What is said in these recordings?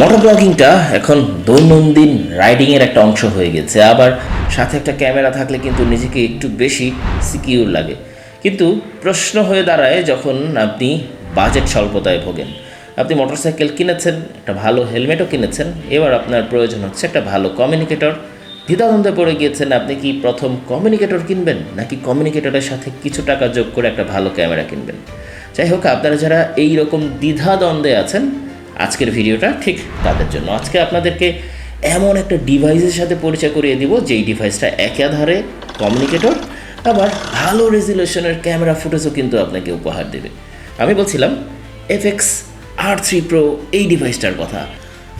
Motor ব্লগিংটা এখন দৈনন্দিন রাইডিংয়ের একটা অংশ হয়ে গেছে। আবার সাথে একটা ক্যামেরা থাকলে কিন্তু নিজেকে একটু বেশি সিকিউর লাগে। কিন্তু প্রশ্ন হয়ে দাঁড়ায় যখন আপনি বাজেট স্বল্পতায় ভোগেন। আপনি মোটরসাইকেল কিনেছেন, একটা ভালো হেলমেটও কিনেছেন, এবার আপনার প্রয়োজন হচ্ছে একটা ভালো কমিউনিকেটর দ্বিধাদ্বন্দ্বে পড়ে গিয়েছেন, আপনি কি প্রথম কমিউনিকেটর কিনবেন, নাকি কমিউনিকেটরের সাথে কিছু টাকা যোগ করে একটা ভালো ক্যামেরা কিনবেন? যাই হোক, আপনারা যারা এই রকম দ্বিধাদ্বন্দ্বে আছেন আজকের ভিডিওটা ঠিক তাদের জন্য। আজকে আপনাদেরকে এমন একটা ডিভাইসের সাথে পরিচয় করিয়ে দিব, যেই ডিভাইসটা একাধারে কমিউনিকেটর আবার ভালো রেজুলেশনের ক্যামেরা ফুটেজও কিন্তু আপনাকে উপহার দেবে। আমি বলছিলাম এফএক্স আর থ্রি প্রো এই ডিভাইসটার কথা।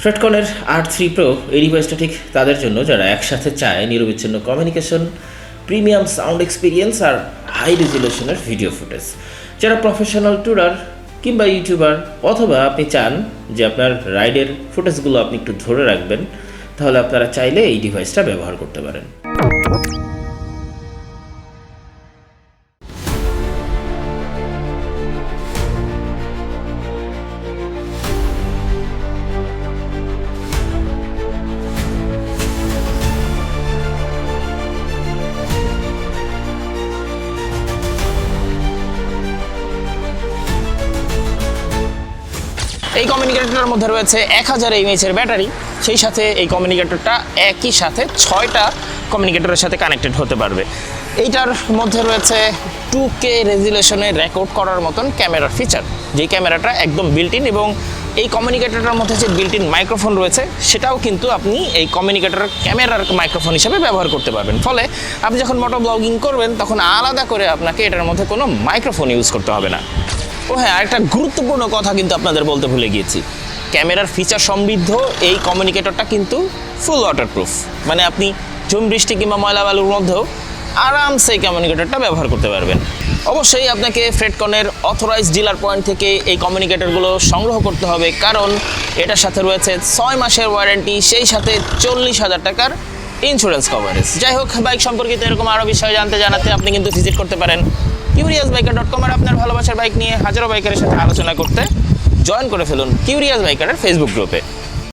ফ্রেডকনের আর থ্রি প্রো এই ডিভাইসটা ঠিক তাদের জন্য, যারা একসাথে চায় নিরবিচ্ছিন্ন কমিউনিকেশন প্রিমিয়াম সাউন্ড এক্সপিরিয়েন্স আর হাই রেজুলেশনের ভিডিও ফুটেজ যারা প্রফেশনাল ট্যুরার কিংবা ইউটিউবার অথবা আপনি চান যে আপনার রাইডের ফুটেজগুলো আপনি একটু ধরে রাখবেন, তাহলে আপনারা চাইলে এই ডিভাইসটা ব্যবহার করতে পারেন। এই কমিউনিকেটরটার মধ্যে রয়েছে এক হাজার এমএইচের ব্যাটারি সেই সাথে এই কমিউনিকেটরটা একই সাথে ছয়টা কমিউনিকেটরের সাথে কানেক্টেড হতে পারবে। এইটার মধ্যে রয়েছে টু কে রেজুলেশনে রেকর্ড করার মতন ক্যামেরার ফিচার যে ক্যামেরাটা একদম বিল্ট ইন এবং এই কমিউনিকেটরটার মধ্যে যে বিল্ট ইন মাইক্রোফোন রয়েছে, সেটাও কিন্তু আপনি এই কমিউনিকেটর ক্যামেরার মাইক্রোফোন হিসেবে ব্যবহার করতে পারবেন। ফলে আপনি যখন মোটো ব্লগিং করবেন, তখন আলাদা করে আপনাকে এটার মধ্যে কোনো মাইক্রোফোন ইউজ করতে হবে না। ও হ্যাঁ আরেকটা গুরুত্বপূর্ণ কথা কিন্তু আপনাদের বলতে ভুলে গিয়েছি। ক্যামেরার ফিচার সমৃদ্ধ, এই কমিউনিকেটরটা কিন্তু ফুল ওয়াটারপ্রুফ মানে আপনি ঝুম বৃষ্টি কিংবা ময়লা বালুর মধ্যেও আরামসে এই কমিউনিকেটরটা ব্যবহার করতে পারবেন। অবশ্যই আপনাকে ফ্রেডকনের অথরাইজ ডিলার পয়েন্ট থেকে এই কমিউনিকেটরগুলো সংগ্রহ করতে হবে, কারণ এটার সাথে রয়েছে ছয় মাসের ওয়ারেন্টি সেই সাথে চল্লিশ হাজার টাকার ইন্স্যুরেন্স কভারেজ যাই হোক বাইক সম্পর্কিত এরকম আরও বিষয় জানতে জানাতে আপনি কিন্তু ভিজিট করতে পারেন কিউরিয়াস বাইকার ডট কমের আপনার ভালোবাসার বাইক নিয়ে হাজারো বাইকারের সাথে আলোচনা করতে জয়েন করে ফেলুন কিউরিয়াস বাইকারের ফেসবুক গ্রুপে